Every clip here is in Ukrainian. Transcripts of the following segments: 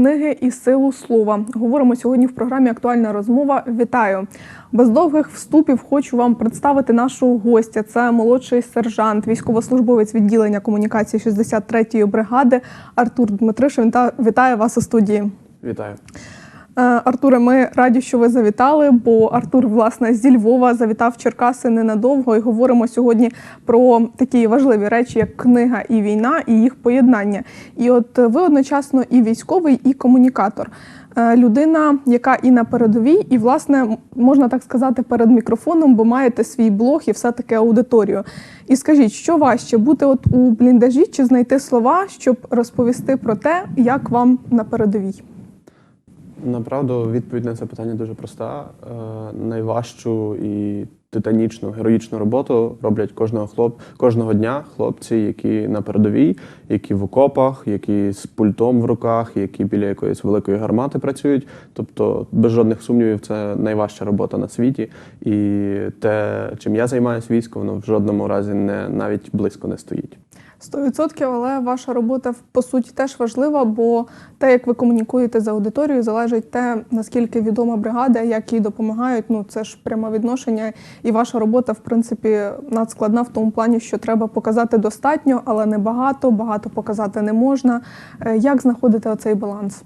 книги і силу слова. Говоримо сьогодні в програмі Актуальна розмова. Вітаю! Без довгих вступів хочу вам представити нашого гостя. Це молодший сержант, військовослужбовець відділення комунікації 63-ї бригади Артур Дмитришин. Вітаю вас у студії. Вітаю. Е, Артуре, ми раді, що ви завітали, бо Артур, власне, зі Львова завітав Черкаси ненадовго і говоримо сьогодні про такі важливі речі, як книга і війна, і їх поєднання. І от ви одночасно і військовий, і комунікатор. Е, Людина, яка і на передовій, і, власне, можна так сказати, перед мікрофоном, бо маєте свій блог і все-таки аудиторію. І скажіть, що важче бути от у бліндажі чи знайти слова, щоб розповісти про те, як вам на передовій? Направду, відповідь на це питання дуже проста. Е, найважчу і титанічну, героїчну роботу роблять кожного хлоп, кожного дня хлопці, які на передовій, які в окопах, які з пультом в руках, які біля якоїсь великої гармати працюють. Тобто, без жодних сумнівів, це найважча робота на світі. І те, чим я займаюся військом, воно в жодному разі не навіть близько не стоїть. 100%, але ваша робота по суті теж важлива, бо те, як ви комунікуєте з аудиторією, залежить те, наскільки відома бригада, як їй допомагають. Ну це ж пряме відношення. І ваша робота, в принципі, надскладна в тому плані, що треба показати достатньо, але не багато. Багато показати не можна. Е, Як знаходити оцей баланс?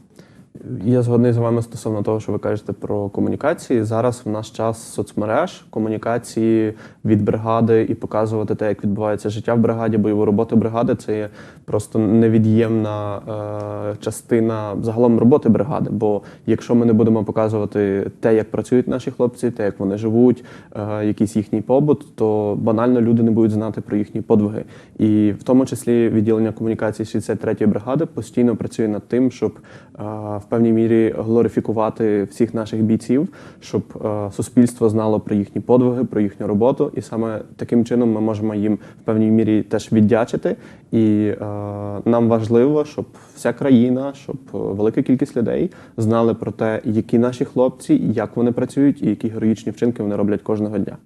Я згодний з вами стосовно того, що ви кажете про комунікації. Зараз в наш час соцмереж, комунікації від бригади і показувати те, як відбувається життя в бригаді, бойову роботу бригади це є просто невід'ємна е, частина загалом роботи бригади. Бо якщо ми не будемо показувати те, як працюють наші хлопці, те, як вони живуть, е, якийсь їхній побут, то банально люди не будуть знати про їхні подвиги. І в тому числі відділення комунікації 63-ї бригади постійно працює над тим, щоб е, в певній мірі глорифікувати всіх наших бійців, щоб е, суспільство знало про їхні подвиги, про їхню роботу, і саме таким чином ми можемо їм в певній мірі теж віддячити. І е, нам важливо, щоб вся країна, щоб е, велика кількість людей знали про те, які наші хлопці, як вони працюють, і які героїчні вчинки вони роблять кожного дня.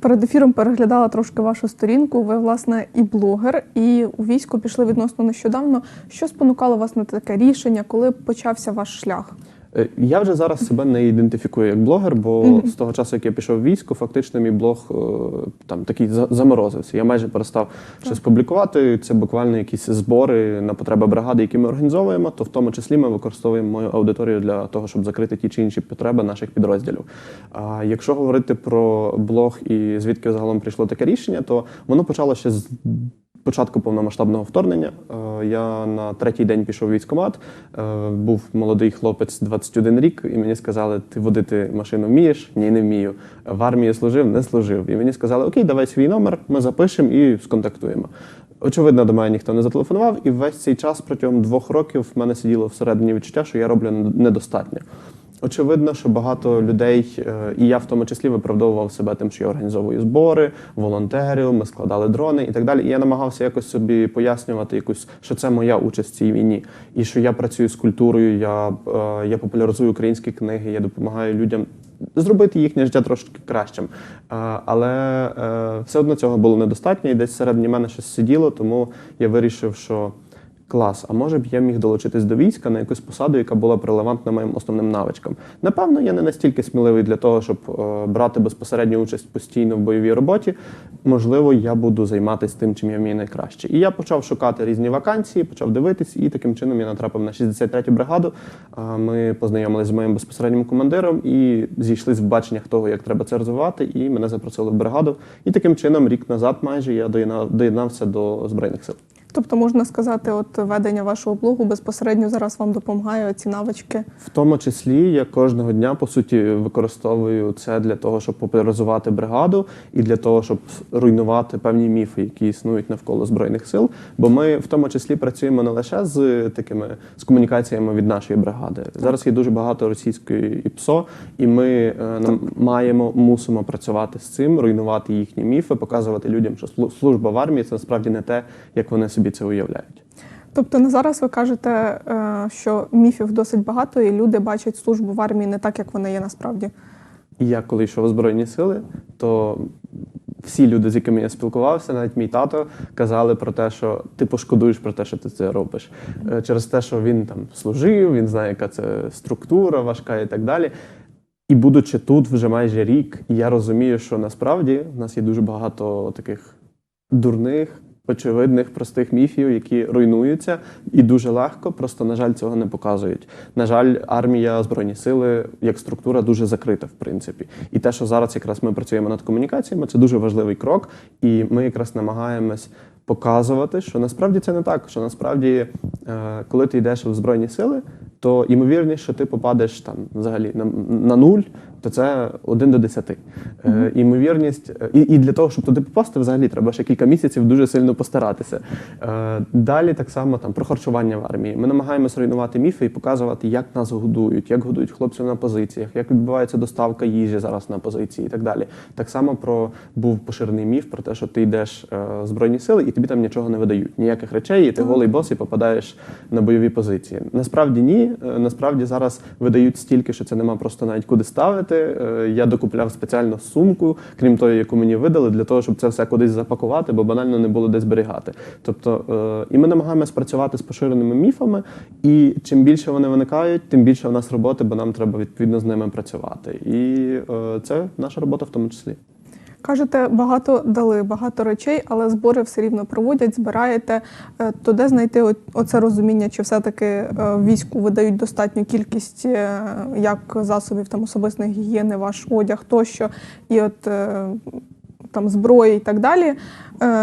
Перед ефіром переглядала трошки вашу сторінку. Ви, власне, і блогер, і у війську пішли відносно нещодавно. Що спонукало вас на таке рішення, коли почався ваш шлях? Е, Я вже зараз себе не ідентифікую як блогер, бо з того часу, як я пішов в військо, фактично мій блог е, там такий заморозився. Я майже перестав щось публікувати. Це буквально якісь збори на потреби бригади, які ми організовуємо. То в тому числі ми використовуємо мою аудиторію для того, щоб закрити ті чи інші потреби наших підрозділів. А якщо говорити про блог і звідки загалом прийшло таке рішення, то воно почало ще з початку повномасштабного вторгнення. Е, Я на третій день пішов в військкомат. Е, Був молодий хлопець 21 рік, і мені сказали: ти водити машину вмієш? Ні, не вмію. В армії служив, не служив. І мені сказали, окей, давай свій номер, ми запишемо і сконтактуємо. Очевидно, до мене ніхто не зателефонував, і весь цей час протягом двох років в мене сиділо всередині відчуття, що я роблю недостатньо. Очевидно, що багато людей, е, і я в тому числі виправдовував себе тим, що я організовую збори, волонтерів, ми складали дрони і так далі. І я намагався якось собі пояснювати, якусь, що це моя участь в цій війні, і що я працюю з культурою, я, е, я популяризую українські книги, я допомагаю людям зробити їхнє життя трошки кращим. Е, Але все одно цього було недостатньо, і десь всередині мене щось сиділо, тому я вирішив, що. Клас, а може б я міг долучитись до війська на якусь посаду, яка була б релевантна моїм основним навичкам. Напевно, я не настільки сміливий для того, щоб е, брати безпосередню участь постійно в бойовій роботі. Можливо, я буду займатися тим, чим я вмію найкраще. І я почав шукати різні вакансії, почав дивитись, і таким чином я натрапив на 63-ю бригаду. Ми познайомилися з моїм безпосереднім командиром і зійшлися в баченнях того, як треба це розвивати, і мене запросили в бригаду. І таким чином, рік назад, майже я доєднався до збройних сил. Тобто, можна сказати, от ведення вашого блогу безпосередньо зараз вам допомагає ці навички. В тому числі я кожного дня по суті використовую це для того, щоб популяризувати бригаду і для того, щоб руйнувати певні міфи, які існують навколо збройних сил. Бо ми в тому числі працюємо не лише з такими з комунікаціями від нашої бригади. Зараз є дуже багато російської ІПСО, і ми е, нам маємо мусимо працювати з цим, руйнувати їхні міфи, показувати людям, що служба в армії це насправді не те, як вони собі це уявляють. Тобто на зараз ви кажете, е, що міфів досить багато, і люди бачать службу в армії не так, як вона є насправді. Я коли йшов у Збройні сили, то всі люди, з якими я спілкувався, навіть мій тато, казали про те, що ти пошкодуєш про те, що ти це робиш. Е, Через те, що він там служив, він знає, яка це структура важка і так далі. І будучи тут вже майже рік, я розумію, що насправді в нас є дуже багато таких дурних, очевидних, простих міфів, які руйнуються, і дуже легко, просто, на жаль, цього не показують. На жаль, армія, збройні сили як структура дуже закрита, в принципі. І те, що зараз якраз ми працюємо над комунікаціями, це дуже важливий крок. І ми якраз намагаємось показувати, що насправді це не так. Що насправді, е, коли ти йдеш в збройні сили, то ймовірність, що ти попадеш там взагалі на, на нуль, то це один до десяти. Е, Ймовірність, е, і, і для того, щоб туди попасти, взагалі треба ще кілька місяців дуже сильно постаратися. Е, Далі так само там про харчування в армії. Ми намагаємося руйнувати міфи і показувати, як нас годують, як годують хлопців на позиціях, як відбувається доставка їжі зараз на позиції і так далі. Так само про був поширений міф про те, що ти йдеш е, в збройні сили і тобі там нічого не видають, ніяких речей, і ти голий бос і попадаєш на бойові позиції. Насправді ні. Е, Насправді зараз видають стільки, що це нема просто навіть куди ставити. Е, Я докупляв спеціально сумку, крім тої, яку мені видали, для того, щоб це все кудись запакувати, бо банально не було де зберігати. Тобто, е, і ми намагаємось працювати з поширеними міфами, і чим більше вони виникають, тим більше в нас роботи, бо нам треба відповідно з ними працювати. І це наша робота в тому числі. Кажете, багато дали, багато речей, але збори все рівно проводять, збираєте. Е, То де знайти оце розуміння, чи все-таки е, війську видають достатню кількість е, як засобів там особистої гігієни, ваш одяг тощо, і от там зброї і так далі.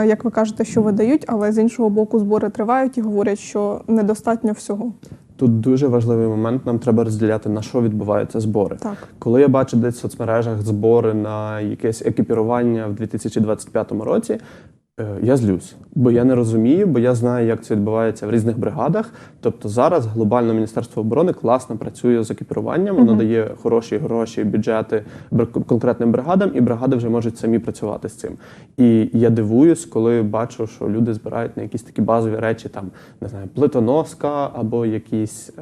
Як ви кажете, що видають, але з іншого боку збори тривають і говорять, що недостатньо всього. Тут дуже важливий момент. Нам треба розділяти на що відбуваються збори. Так. Коли я бачу десь в соцмережах збори на якесь екіпірування в 2025 році, я злюсь, бо я не розумію, бо я знаю, як це відбувається в різних бригадах. Тобто зараз глобально Міністерство оборони класно працює з екіпіруванням, воно дає хороші гроші, бюджети конкретним бригадам, і бригади вже можуть самі працювати з цим. І я дивуюсь, коли бачу, що люди збирають на якісь такі базові речі, там не знаю, плитоноска або якісь е,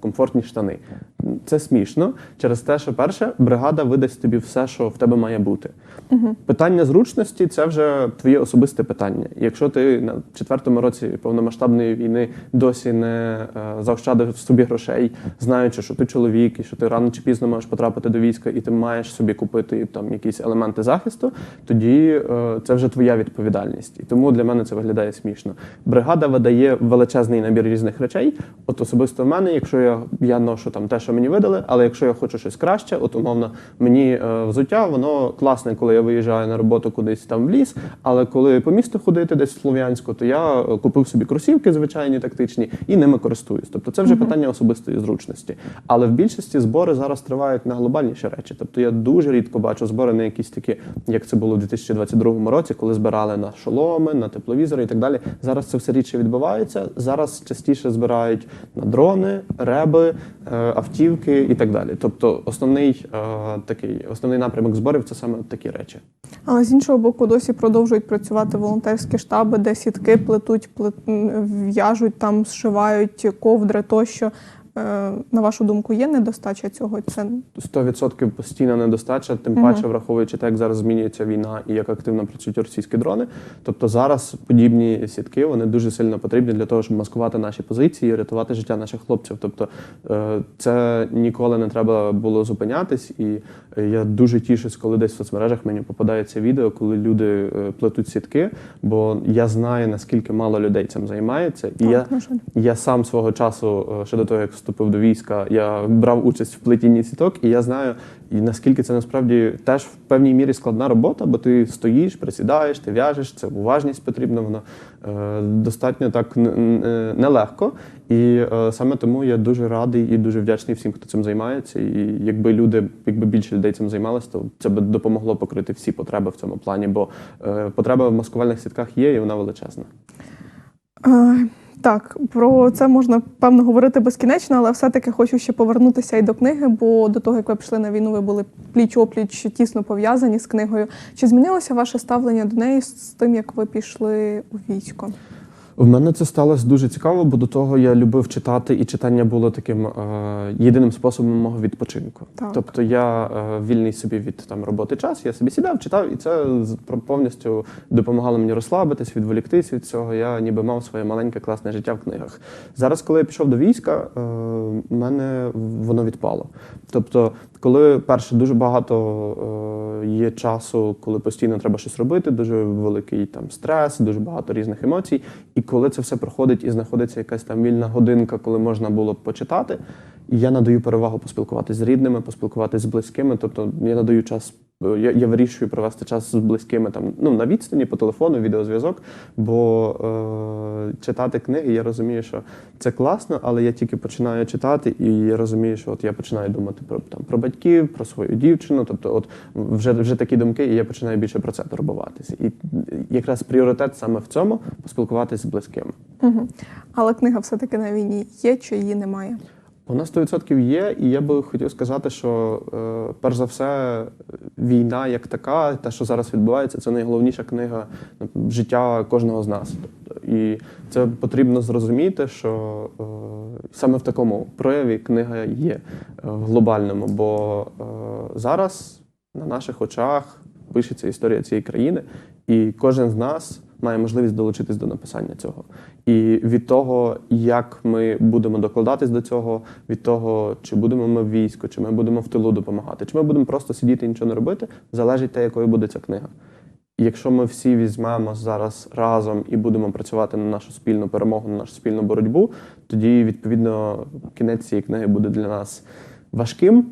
комфортні штани. Це смішно через те, що перше, бригада видасть тобі все, що в тебе має бути. Питання зручності це вже твоє особисте питання. Якщо ти на четвертому році повномасштабної війни досі не е, заощадив собі грошей, знаючи, що ти чоловік і що ти рано чи пізно можеш потрапити до війська, і ти маєш собі купити там якісь елементи захисту, тоді е, це вже твоя відповідальність. І тому для мене це виглядає смішно. Бригада видає величезний набір різних речей. От особисто в мене, якщо я, я ношу там те, що мені видали, але якщо я хочу щось краще, от умовно мені е, взуття, воно класне, коли я виїжджаю на роботу кудись там в ліс. Але коли по місту ходити десь в Слов'янську, то я е, купив собі кросівки звичайні тактичні і ними користуюсь. Тобто це вже питання особистої зручності. Але в більшості збори зараз тривають на глобальніші речі. Тобто я дуже рідко бачу збори на якісь такі, як це було в 2022 році, коли збирали на шоломи, на тепловізори і так далі. Зараз це все рідше відбувається. Зараз частіше збирають на дрони, реби, е, автівки і так далі. Тобто, основний е, такий основний напрямок зборів це саме такі речі. Але з іншого боку, досі продовжують працювати волонтерські штаби, де сітки плетуть, плет- в'яжуть там, зшивають ковдри тощо. Е, На вашу думку, є недостача цього? Це 100% постійна недостача, тим паче враховуючи те, як зараз змінюється війна і як активно працюють російські дрони. Тобто зараз подібні сітки вони дуже сильно потрібні для того, щоб маскувати наші позиції, і рятувати життя наших хлопців. Тобто е, це ніколи не треба було зупинятись. І е, я дуже тішусь, коли десь в соцмережах мені попадається відео, коли люди плетуть сітки, бо я знаю наскільки мало людей цим займається, і так, я я сам свого часу, ще до того, як вступив до війська, я брав участь в плетінні сіток, і я знаю, і наскільки це насправді теж в певній мірі складна робота, бо ти стоїш, присідаєш, ти в'яжеш, це уважність потрібна, воно е, достатньо так е, нелегко. І е, саме тому я дуже радий і дуже вдячний всім, хто цим займається. І якби люди, якби більше людей цим займалися, то це би допомогло покрити всі потреби в цьому плані, бо е, потреба в маскувальних сітках є, і вона величезна. Е, Так, про це можна певно говорити безкінечно, але все-таки хочу ще повернутися і до книги, бо до того, як ви пішли на війну, ви були пліч-опліч тісно пов'язані з книгою. Чи змінилося ваше ставлення до неї з тим, як ви пішли у військо? В мене це сталося дуже цікаво, бо до того я любив читати, і читання було таким е, єдиним способом мого відпочинку. Так. Тобто я е, вільний собі від там роботи час, я собі сідав, читав, і це повністю допомагало мені розслабитись, відволіктись від цього. Я ніби мав своє маленьке класне життя в книгах. Зараз, коли я пішов до війська, е, мене воно відпало. Тобто, коли перше дуже багато е, є часу, коли постійно треба щось робити, дуже великий там стрес, дуже багато різних емоцій. І коли це все проходить і знаходиться якась там вільна годинка, коли можна було б почитати, я надаю перевагу поспілкуватися з рідними, поспілкуватися з близькими. Тобто я надаю час. Я, я вирішую провести час з близькими там ну на відстані по телефону, відеозв'язок. Бо е, читати книги, я розумію, що це класно, але я тільки починаю читати, і я розумію, що от я починаю думати про там про батьків, про свою дівчину. Тобто, от вже вже такі думки, і я починаю більше про це турбуватися. І якраз пріоритет саме в цьому поспілкуватися з близькими. Угу. Але книга все-таки на війні є чи її немає? Вона 100% є, і я би хотів сказати, що е, перш за все, війна як така, те, що зараз відбувається, це найголовніша книга ну, життя кожного з нас. І це потрібно зрозуміти, що е, саме в такому прояві книга є е, в глобальному, бо е, зараз на наших очах пишеться історія цієї країни, і кожен з нас має можливість долучитись до написання цього. І від того, як ми будемо докладатись до цього, від того, чи будемо ми в війську, чи ми будемо в тилу допомагати, чи ми будемо просто сидіти і нічого не робити, залежить те, якою буде ця книга. І якщо ми всі візьмемо зараз разом і будемо працювати на нашу спільну перемогу, на нашу спільну боротьбу, тоді відповідно кінець цієї книги буде для нас важким,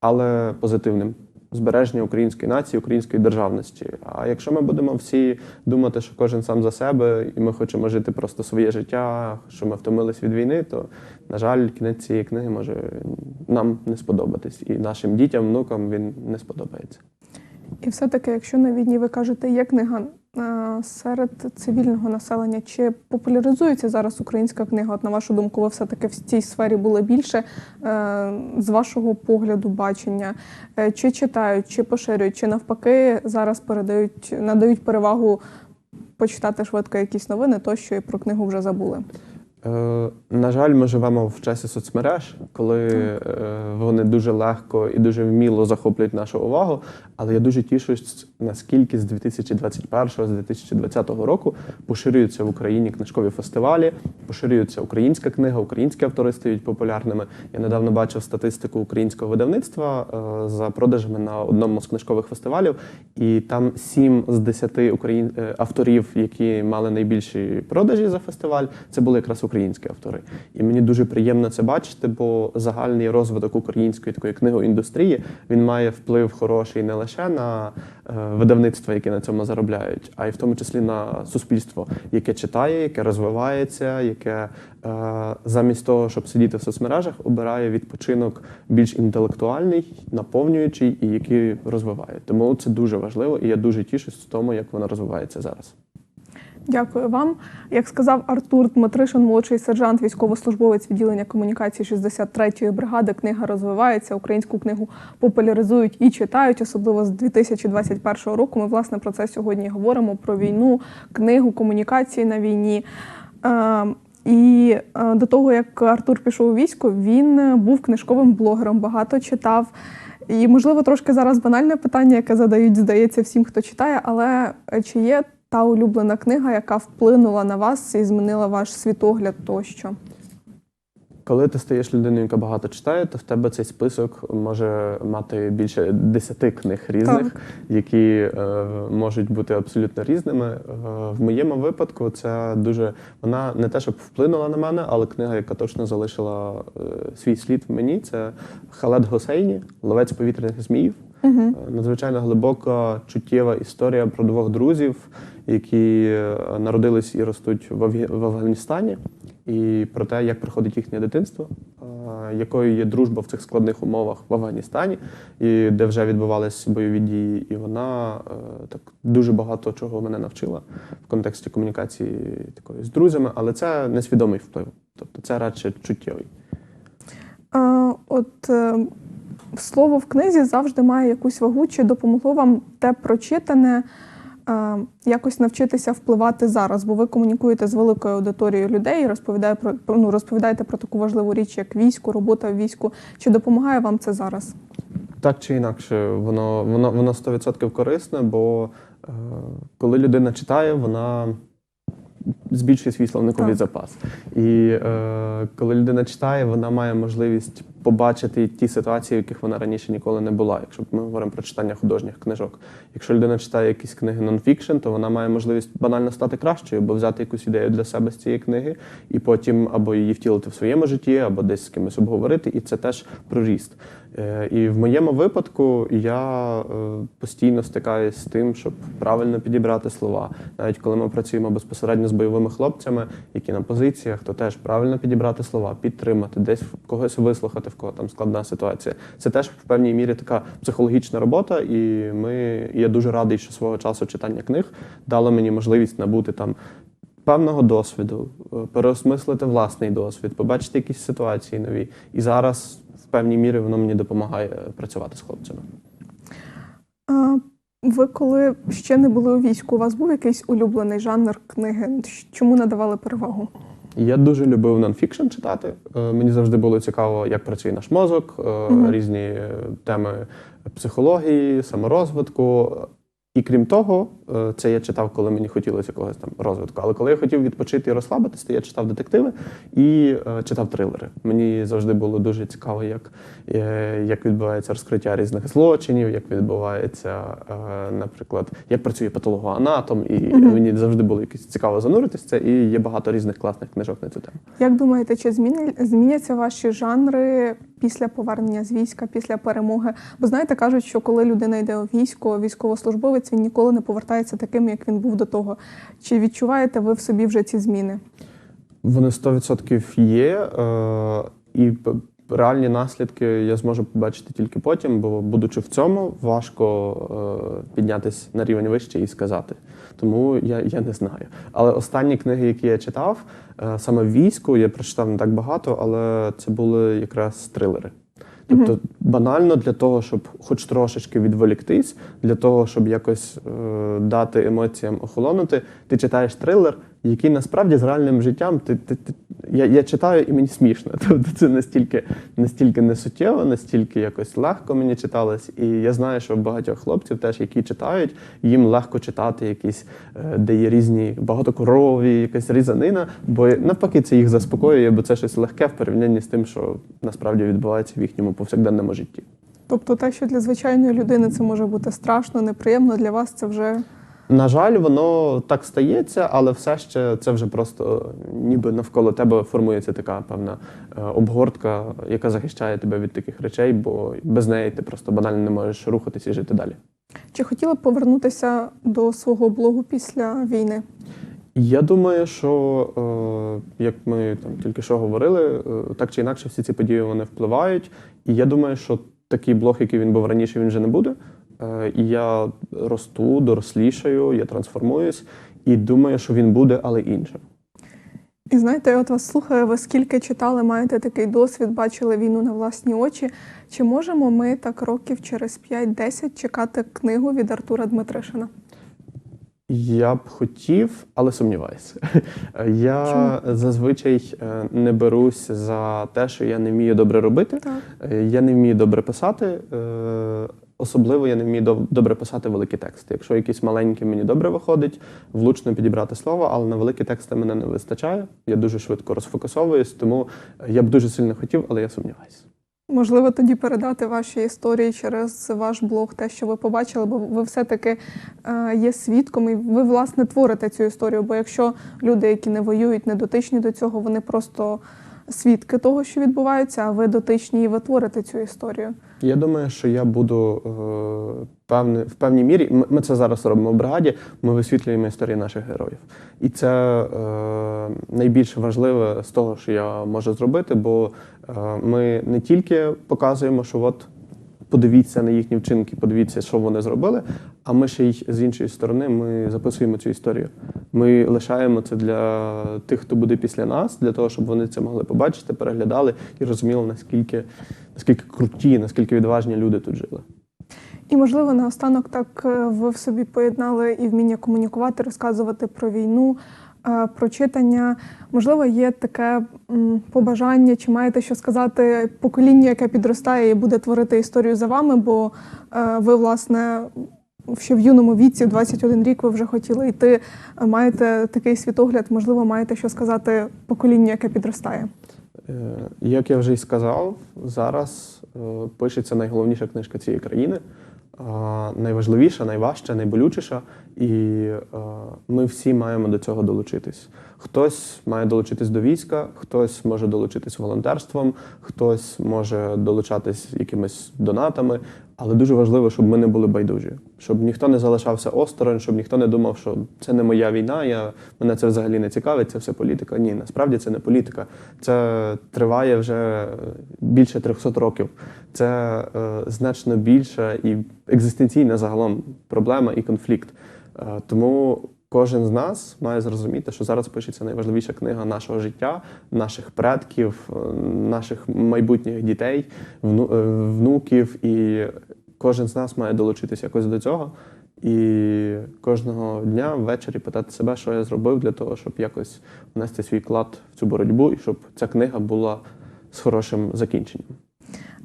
але позитивним. Збереження української нації, української державності. А якщо ми будемо всі думати, що кожен сам за себе, і ми хочемо жити просто своє життя, що ми втомились від війни, то на жаль, кінець цієї книги може нам не сподобатись, і нашим дітям, внукам він не сподобається. І все-таки, якщо на війні ви кажете, є книга е, серед цивільного населення, чи популяризується зараз українська книга? От на вашу думку, ви все-таки в цій сфері були більше е, з вашого погляду бачення? Е, Чи читають, чи поширюють, чи навпаки зараз передають, надають перевагу почитати швидко якісь новини, тощо і про книгу вже забули? Е, на жаль, ми живемо в часі соцмереж, коли е, вони дуже легко і дуже вміло захоплюють нашу увагу. Але я дуже тішусь, наскільки з 2021 з 2020 року поширюються в Україні книжкові фестивалі, поширюється українська книга, українські автори стають популярними. Я недавно бачив статистику українського видавництва е, за продажами на одному з книжкових фестивалів, і там 7 з 10 е, авторів, які мали найбільші продажі за фестиваль, це були якраз українські автори. І мені дуже приємно це бачити, бо загальний розвиток української такої книгоіндустрії він має вплив хороший не лише на е, видавництва, які на цьому заробляють, а й в тому числі на суспільство, яке читає, яке розвивається, яке е, замість того, щоб сидіти в соцмережах, обирає відпочинок більш інтелектуальний, наповнюючий і який розвиває. Тому це дуже важливо, і я дуже тішусь тому, як воно розвивається зараз. Дякую вам. Як сказав Артур Дмитришин, молодший сержант, військовослужбовець відділення комунікації 63-ї бригади, книга розвивається. Українську книгу популяризують і читають, особливо з 2021 року. Ми власне про це сьогодні говоримо: про війну, книгу, комунікації на війні. Е, І е, до того, як Артур пішов у військо, він був книжковим блогером, багато читав. І, можливо, трошки зараз банальне питання, яке задають, здається, всім, хто читає, але е, чи є та улюблена книга, яка вплинула на вас і змінила ваш світогляд тощо? Коли ти стаєш людиною, яка багато читає, то в тебе цей список може мати більше десяти книг різних, Так. які е, можуть бути абсолютно різними. Е, в моєму випадку це дуже вона не те, щоб вплинула на мене, але книга, яка точно залишила е, свій слід в мені, це Халед Госейні, Ловець повітряних зміїв. Е, Надзвичайно глибока, чуттєва історія про двох друзів, які е, народились і ростуть в Афганістані, і про те, як проходить їхнє дитинство, е, якою є дружба в цих складних умовах в Афганістані, і де вже відбувалися бойові дії. І вона так дуже багато чого мене навчила в контексті комунікації такої з друзями, але це несвідомий вплив. Тобто це радше чуттєвий. А, от слово в книзі завжди має якусь вагу, чи допомогло вам те прочитане е, якось навчитися впливати зараз, бо ви комунікуєте з великою аудиторією людей розповідає про ну, розповідаєте про таку важливу річ, як військо, робота в війську. Чи допомагає вам це зараз? Так чи інакше, воно воно воно 100% корисне, бо е, коли людина читає, вона збільшує свій словниковий Так. запас. І е, коли людина читає, вона має можливість побачити ті ситуації, в яких вона раніше ніколи не була. Якщо ми говоримо про читання художніх книжок. Якщо людина читає якісь книги нонфікшн, то вона має можливість банально стати кращою, або взяти якусь ідею для себе з цієї книги, і потім або її втілити в своєму житті, або десь з кимось обговорити, і це теж про ріст. Е, І в моєму випадку я е, постійно стикаюся з тим, щоб правильно підібрати слова. Навіть коли ми працюємо безпосередньо з бойовими хлопцями, які на позиціях, то теж правильно підібрати слова, підтримати, десь когось вислухати, в кого там складна ситуація. Це теж в певній мірі така психологічна робота, і ми я дуже радий, що свого часу читання книг дало мені можливість набути там. Певного досвіду, е, переосмислити власний досвід, побачити якісь ситуації нові. І зараз в певній мірі воно мені допомагає працювати з хлопцями. Ви коли ще не були у війську, у вас був якийсь улюблений жанр книги? Чому надавали перевагу? Я дуже любив нонфікшн читати. Е, Мені завжди було цікаво, як працює наш мозок, угу. Різні теми психології, саморозвитку. І крім того, е, це я читав, коли мені хотілося якогось там розвитку. Але коли я хотів відпочити і розслабитися, то я читав детективи і е, читав трилери. Мені завжди було дуже цікаво, як, е, як відбувається розкриття різних злочинів, як відбувається, наприклад, як працює патологоанатом. І Мгм. мені завжди було якось цікаво зануритися. це, І є багато різних класних книжок на цю тему. Як думаєте, чи зміни- зміняться ваші жанри після повернення з війська, після перемоги? Бо знаєте, кажуть, що коли людина йде у військо, військовослужбовець він ніколи не повертається таким, як він був до того. Чи відчуваєте ви в собі вже ці зміни? Вони 100% є, е, і реальні наслідки я зможу побачити тільки потім, бо, будучи в цьому, важко е, піднятися на рівень вище і сказати. Тому я, я не знаю. Але останні книги, які я читав, е, саме війську, я прочитав не так багато, але це були якраз трилери. Тобто банально для того, щоб хоч трошечки відволіктись, для того, щоб якось е, дати емоціям охолонути, ти читаєш трилер, який насправді з реальним життям ти, ти, ти я, я читаю і мені смішно. Тобто це настільки, настільки несуттєво, настільки якось легко мені читалось. І я знаю, що багатьох хлопців теж, які читають, їм легко читати якісь, е, де є різні багатокорові, якась різанина, бо навпаки це їх заспокоює, бо це щось легке в порівнянні з тим, що насправді відбувається в їхньому повсякденному житті. Тобто, те, що для звичайної людини це може бути страшно, неприємно, для вас це вже На жаль, воно так стається, але все ще це вже просто ніби навколо тебе формується така певна е, обгортка, яка захищає тебе від таких речей, бо без неї ти просто банально не можеш рухатися і жити далі. чи хотіли б повернутися до свого блогу після війни? Я думаю, що е, як ми там тільки що говорили, е, так чи інакше всі ці події вони впливають. І я думаю, що такий блог, який він був раніше, він вже не буде. Е, і я росту, дорослішаю, я трансформуюсь, і думаю, що він буде, але іншим. І знаєте, я от вас слухаю, ви скільки читали, маєте такий досвід, бачили війну на власні очі. Чи можемо ми так років через 5-10 чекати книгу від Артура Дмитришина? Я б хотів, але сумніваюся. Я зазвичай е, не берусь за те, що я не вмію добре робити. Так. Е, Я не вмію добре писати. Е, Особливо я не вмію доб- добре писати великі тексти. Якщо якісь маленькі мені добре виходить, влучно підібрати слово, але на великі тексти мене не вистачає. Я дуже швидко розфокусовуюсь, тому я б дуже сильно хотів, але я сумніваюся. Можливо, тоді передати ваші історії через ваш блог, те, що ви побачили, бо ви все-таки е, є свідком, і ви власне творите цю історію. Бо якщо люди, які не воюють, не дотичні до цього, вони просто свідки того, що відбувається, а ви дотичні і ви творите цю історію. Я думаю, що я буду е, певне, в певній мірі. Ми, це зараз робимо в бригаді. Ми висвітлюємо історії наших героїв. І це е, найбільш важливе з того, що я можу зробити, бо е, ми не тільки показуємо, що от. Подивіться на їхні вчинки, подивіться, що вони зробили. А ми ще й з іншої сторони ми записуємо цю історію. Ми лишаємо це для тих, хто буде після нас, для того, щоб вони це могли побачити, переглядали і розуміли, наскільки, наскільки круті, наскільки відважні люди тут жили. І, можливо, наостанок так е, ви в собі поєднали і вміння комунікувати, розказувати про війну, е, про читання. Можливо, є таке побажання, чи маєте що сказати поколінню, яке підростає і буде творити історію за вами, бо е, ви, власне, ще в юному віці, 21 рік, ви вже хотіли йти, е, маєте такий світогляд, можливо, маєте що сказати поколінню, яке підростає. Як я вже й сказав, зараз пишеться найголовніша книжка цієї країни, найважливіша, найважча, найболючіша, і е, ми всі маємо до цього долучитись. Хтось має долучитись до війська, хтось може долучитись волонтерством, хтось може долучатись якимись донатами. Але дуже важливо, щоб ми не були байдужі, щоб ніхто не залишався осторонь, щоб ніхто не думав, що це не моя війна, я, мене це взагалі не цікавить, це все політика. Ні, насправді це не політика. Це триває вже більше 300 років. Це е, значно більша і екзистенційна загалом проблема і конфлікт. Е, тому кожен з нас має зрозуміти, що зараз пишеться найважливіша книга нашого життя, наших предків, е, наших майбутніх дітей, е, внуків, і кожен з нас має долучитися якось до цього. І кожного дня ввечері питати себе, що я зробив для того, щоб якось внести свій вклад в цю боротьбу, і щоб ця книга була з хорошим закінченням.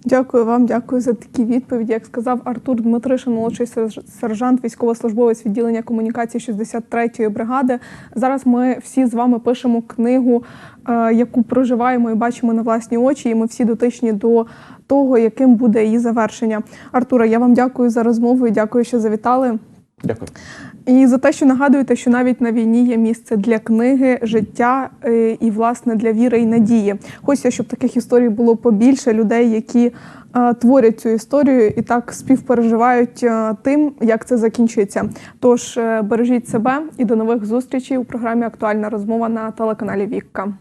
Дякую вам, дякую за такі відповіді. Як сказав Артур Дмитришин, молодший серж- сержант, військовослужбовець відділення комунікації 63-ї бригади. Зараз ми всі з вами пишемо книгу, е, яку проживаємо і бачимо на власні очі, і ми всі дотичні до того, яким буде її завершення. Артура, я вам дякую за розмову і дякую, що завітали. Дякую. І за те, що нагадуєте, що навіть на війні є місце для книги, життя е, і власне для віри і надії. Хочеться, щоб таких історій було побільше людей, які е, творять цю історію і так співпереживають е, тим, як це закінчиться. Тож бережіть себе і до нових зустрічей у програмі Актуальна розмова на телеканалі Вікка.